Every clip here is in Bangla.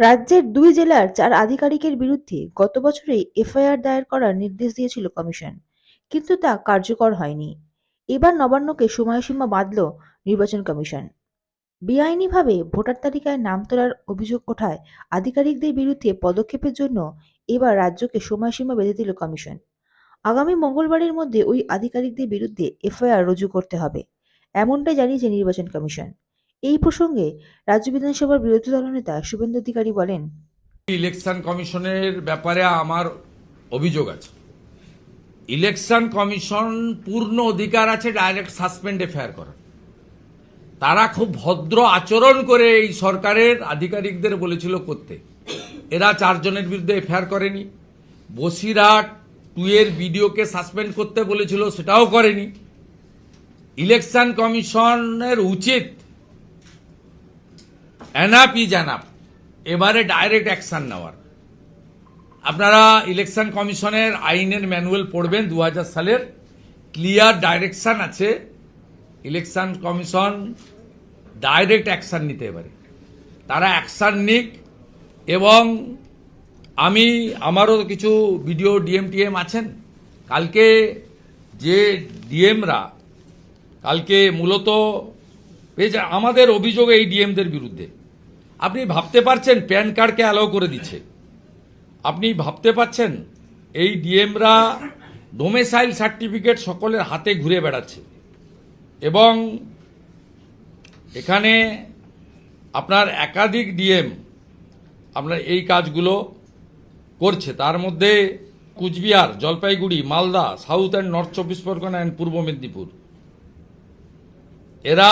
রাজ্যের দুই জেলার চার আধিকারিকের বিরুদ্ধে গত বছরেই এফআইআর দায়ের করার নির্দেশ দিয়েছিল কমিশন, কিন্তু তা কার্যকর হয়নি। এবার নবান্নকে সময়সীমা বাঁধল নির্বাচন কমিশন। বেআইনিভাবে ভোটার তালিকায় নাম তোলার অভিযোগ ওঠায় আধিকারিকদের বিরুদ্ধে পদক্ষেপের জন্য এবার রাজ্যকে সময়সীমা বেঁধে দিল কমিশন। আগামী মঙ্গলবারের মধ্যে ওই আধিকারিকদের বিরুদ্ধে এফআইআর রুজু করতে হবে, এমনটাই জানিয়েছে নির্বাচন কমিশন। এই প্রসঙ্গে রাজ্য বিধানসভার বিরোধী দলনেতা শুভেন্দু অধিকারী বলেন, ইলেকশন কমিশনের ব্যাপারে আমার অভিযোগ আছে। ইলেকশন কমিশন পূর্ণ অধিকার আছে ডাইরেক্ট সাসপেন্ড এফআইআর করার। তারা খুব ভদ্র আচরণ করে এই সরকারের আধিকারিকদের বলেছিল করতে। এরা চারজনের বিরুদ্ধে এফআইআর করেনি। বসিরহাট টু এর বিডিওকে সাসপেন্ড করতে বলেছিল, সেটাও করেনি। ইলেকশন কমিশনের উচিত এনাপ ইজ এনাপ এবারে ডাইরেক্ট অ্যাকশন নেওয়ার। আপনারা ইলেকশন কমিশনের আইনের ম্যানুয়াল পড়বেন দু হাজার সালের। ক্লিয়ার ডাইরেকশন আছে। ইলেকশন কমিশন ডাইরেক্ট অ্যাকশান নিতে এবারে তারা অ্যাকশান নিক এবং আমি আমারও কিছু ভিডিও ডিএম টিএম আছেন। কালকে যে ডিএমরা কালকে মূলত আমাদের অভিযোগ এই ডিএমদের বিরুদ্ধে। আপনি ভাবতে পারছেন প্যান কার্ডকে অ্যালাউ করে দিচ্ছে। আপনি ভাবতে পারছেন এই ডিএমরা ডোমেসাইল সার্টিফিকেট সকলের হাতে ঘুরে বেড়াচ্ছে। এবং এখানে আপনার একাধিক ডিএম আপনার এই কাজগুলো করছে। তার মধ্যে Coochbehar, Jalpaiguri, Malda south and north চব্বিশ পরগনা অ্যান্ড পূর্ব মেদিনীপুর। এরা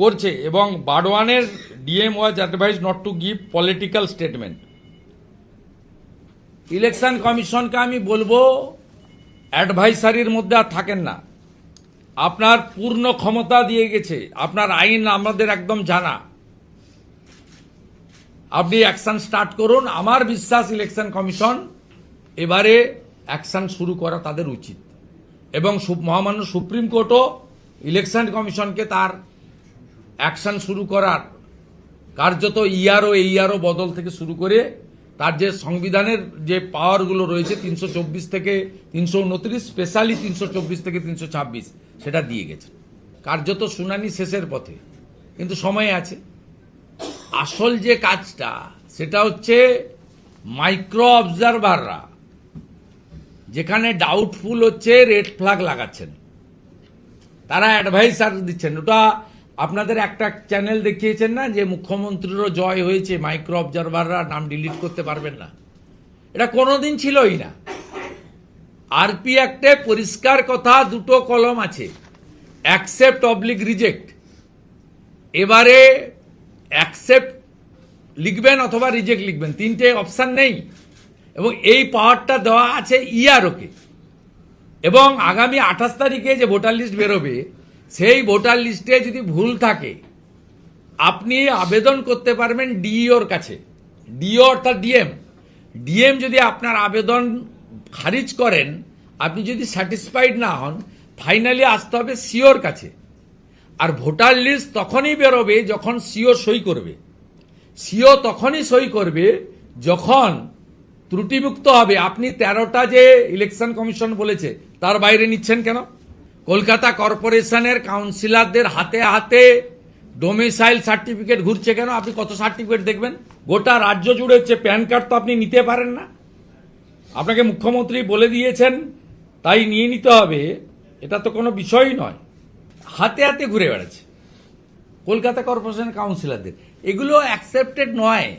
করছে এবং বাডওয়ানের DM was advise not to give political statement election কমিশনকে আমি বলব অ্যাডভাইসারির মধ্যে আর থাকেন না। আপনার পূর্ণ ক্ষমতা দিয়ে গেছে, আপনার আইন আমাদের একদম জানা। আপনি অ্যাকশন স্টার্ট করুন। আমার বিশ্বাস ইলেকশন কমিশন এবারে অ্যাকশন শুরু করা তাদের উচিত। এবং মহামান্য সুপ্রিম কোর্টও ইলেকশন কমিশনকে তার অ্যাকশন শুরু করার, কার্যত ইআরও এইআরও বদল থেকে শুরু করে তার যে সংবিধানের যে পাওয়ারগুলো রয়েছে তিনশো চব্বিশ থেকে তিনশো উনত্রিশ, স্পেশালি তিনশো চব্বিশ থেকে তিনশো ছাব্বিশ, সেটা দিয়ে গেছে। কার্যত শুনানি শেষের পথে, কিন্তু সময় আছে। আসল যে কাজটা, সেটা হচ্ছে মাইক্রো অবজারভাররা যেখানে ডাউটফুল হচ্ছে রেড ফ্ল্যাগ লাগাচ্ছেন। তারা অ্যাডভাইসার দিচ্ছেন। ওটা আপনাদের একটা চ্যানেল দেখিয়েছেন না যে মুখ্যমন্ত্রীরও জয় হয়েছে? মাইক্রো অবজারভাররা নাম ডিলিট করতে পারবেন না। এটা কোনোদিন ছিলই না। আরপি অ্যাক্টে পরিষ্কার কথা দুটো কলম আছে। অ্যাকসেপ্ট অবলিক রিজেক্ট এবারে অ্যাকসেপ্ট লিখবেন অথবা রিজেক্ট লিখবেন। তিনটে অপশান নেই। এবং এই পাওয়ারটা দেওয়া আছে ইআরওকে এবং আগামী আঠাশ তারিখে যে ভোটার লিস্ট বেরোবে সেই ভোটার লিস্টে যদি ভুল থাকে, আপনি আবেদন করতে পারবেন ডিইওর কাছে। ডিও অর্থাৎ ডিএম। ডিএম যদি আপনার আবেদন খারিজ করেন, আপনি যদি স্যাটিসফাইড না হন, ফাইনালি আসতে হবে সিওর কাছে। আর ভোটার লিস্ট তখনই বেরোবে যখন সিও সই করবে। সিও তখনই সই করবে যখন ত্রুটিমুক্ত হবে। আপনি তেরোটা যে ইলেকশন কমিশন বলেছে, তার বাইরে নিচ্ছেন কেন? কলকাতা কর্পোরেশনের কাউন্সিলরদের হাতে হাতে ডোমিসাইল সার্টিফিকেট ঘুরছে কেন? আপনি কত সার্টিফিকেট দেখবেন? গোটা রাজ্য জুড়ে হচ্ছে প্যান কার্ড তো আপনি নিতে পারেন না। আপনাকে মুখ্যমন্ত্রী বলে দিয়েছেন, তাই নিয়ে নিতে হবে। এটা তো কোনো বিষয়ই নয়। হাতে হাতে ঘুরে বেড়াচ্ছে। কলকাতা কর্পোরেশন কাউন্সিলরদের। এগুলো অ্যাকসেপ্টেড নয়।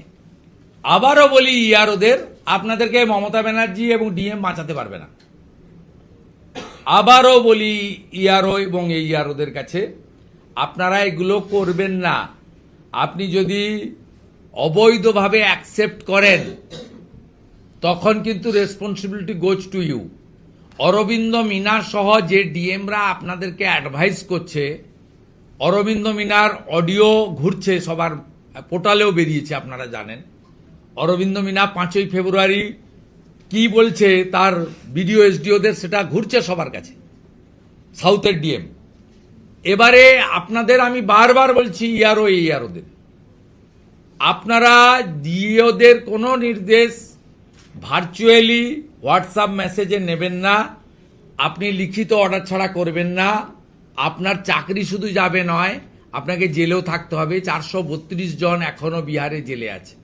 আবারও বলি ইয়ারোদের, আপনাদেরকে মমতা ব্যানার্জি এবং ডিএম বাঁচাতে পারবে না। আবারও বলি ইয়ারও এবং এই ইয়ারোদের কাছে, আপনারা এগুলো করবেন না। আপনি যদি অবৈধভাবে অ্যাকসেপ্ট করেন, তখন কিন্তু responsibility goes to you Arvind Meena সহ যে ডিএমরা আপনাদেরকে অ্যাডভাইস করছে, অরবিন্দ মিনার অডিও ঘুরছে, সবার পোর্টালেও বেরিয়েছে, আপনারা জানেন। অরবিন্দ মিনা পাঁচই ফেব্রুয়ারি কি বলছে তার বিডিও, এসডিওদের, সেটা ঘুরছে সবার কাছে। সাউথের ডিএম। এবারে আপনাদের আমি বারবার বলছি, ইয়ারও এই ইয়ারোদের আপনারা ডিওদের কোনো নির্দেশ ভার্চুয়ালি হোয়াটসঅ্যাপ মেসেজে নেবেন না, আপনি লিখিত অর্ডার ছাড়া করবেন না, আপনার চাকরি শুধু যাবে নয়, আপনাকে জেলেও থাকতে হবে। চারশো বত্রিশ জন এখনও বিহারে জেলে আছে।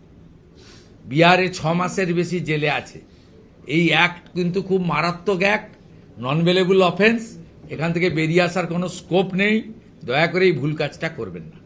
বিহারে ছ মাসের বেশি জেলে আছে। এই অ্যাক্ট কিন্তু খুব মারাত্মক অ্যাক্ট নন ভেলেবল অফেন্স এখান থেকে বেরিয়ে আসার কোনো স্কোপ নেই। দয়া করে এই ভুল কাজটা করবেন না।